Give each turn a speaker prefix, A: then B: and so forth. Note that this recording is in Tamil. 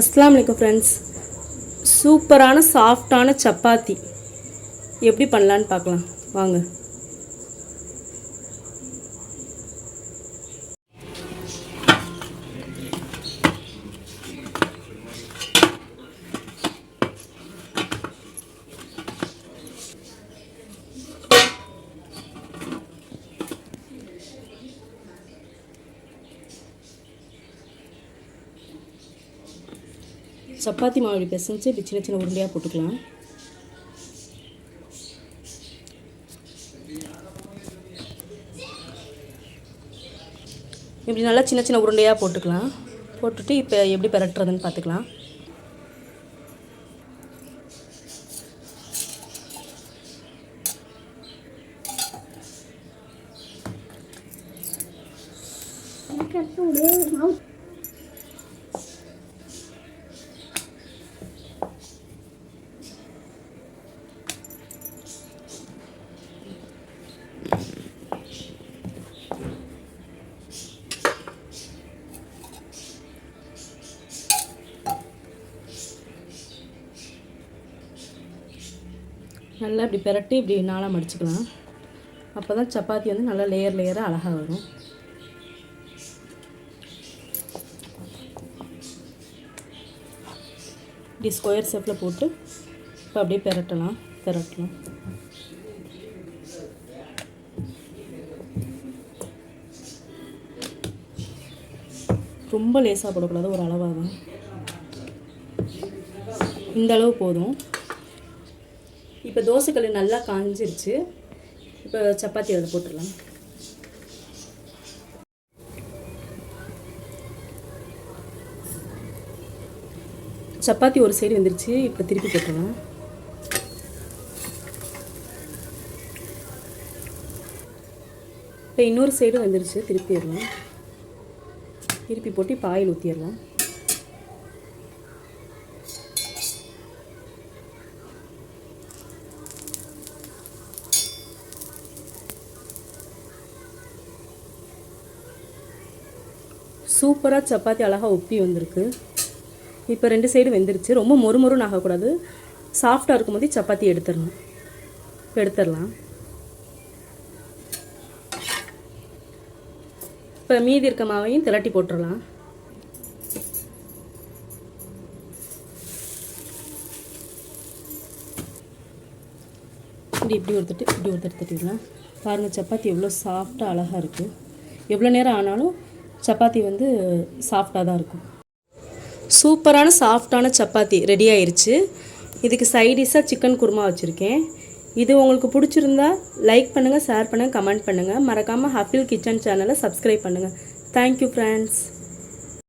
A: அஸ்ஸலாமு அலைக்கும் ஃப்ரெண்ட்ஸ் சூப்பரான சாஃப்டான சப்பாத்தி. எப்படி பண்ணலான்னு பார்க்கலாம். வாங்க. சப்பாத்தி மாவு இப்படி பிசைஞ்சு இப்படி சின்ன சின்ன உருண்டையாக போட்டுக்கலாம். இப்படி நல்லா சின்ன சின்ன உருண்டையாக போட்டுக்கலாம். போட்டுட்டு இப்போ எப்படி பெரட்டுறதுன்னு பார்த்துக்கலாம். நல்லா இப்படி பெரட்டி இப்படி நாளாக மடிச்சுக்கலாம். அப்போ தான் சப்பாத்தி வந்து நல்லா லேயர் லேயராக அழகாக வரும். இப்படி ஸ்கொயர் ஷேப்பில் போட்டு இப்போ அப்படியே பெரட்டலாம் பெரட்டலாம். ரொம்ப லேசாக போடக்கூடாது ஒரு அளவாக தான் இந்த அளவு போதும். இப்போ தோசைக்கல் நல்லா காஞ்சிருச்சு. இப்போ சப்பாத்தி அதில் போட்டுடலாம். சப்பாத்தி ஒரு சைடு வந்துருச்சு இப்போ திருப்பி போட்டுடலாம். இப்போ இன்னொரு சைடு வந்துருச்சு திருப்பிடலாம். திருப்பி போட்டு இப்போ ஆயில் ஊற்றிடலாம் சூப்பராக சப்பாத்தி அழகாக உப்பி வந்திருக்கு. இப்போ ரெண்டு சைடு வெந்துருச்சு. ரொம்ப மொறு மொறுன்னு ஆகக்கூடாது சாஃப்டாக இருக்கும்போதே சப்பாத்தி எடுத்துடணும். இப்போ எடுத்துடலாம். இப்போ மீதி இருக்க மாவையும் திரட்டி போட்டுடலாம் இப்படி இப்படி ஒருத்தட்டு இப்படி ஒருத்தட்டு தட்டிடலாம். பாருங்கள் சப்பாத்தி எவ்வளோ சாஃப்டாக அழகாக இருக்குது எவ்வளோ நேரம் ஆனாலும் சப்பாத்தி வந்து சாஃப்டாக தான் இருக்கும். சூப்பரான சாஃப்டான சப்பாத்தி ரெடி ஆயிடுச்சு இதுக்கு சைடிஷாக சிக்கன் குருமா வச்சுருக்கேன். இது உங்களுக்கு பிடிச்சிருந்தா லைக் பண்ணுங்கள் ஷேர் பண்ணுங்கள் கமெண்ட் பண்ணுங்கள் மறக்காமல் ஹஃபில் கிச்சன் சேனலை சப்ஸ்கிரைப் பண்ணுங்கள் தேங்க்யூ ஃப்ரெண்ட்ஸ்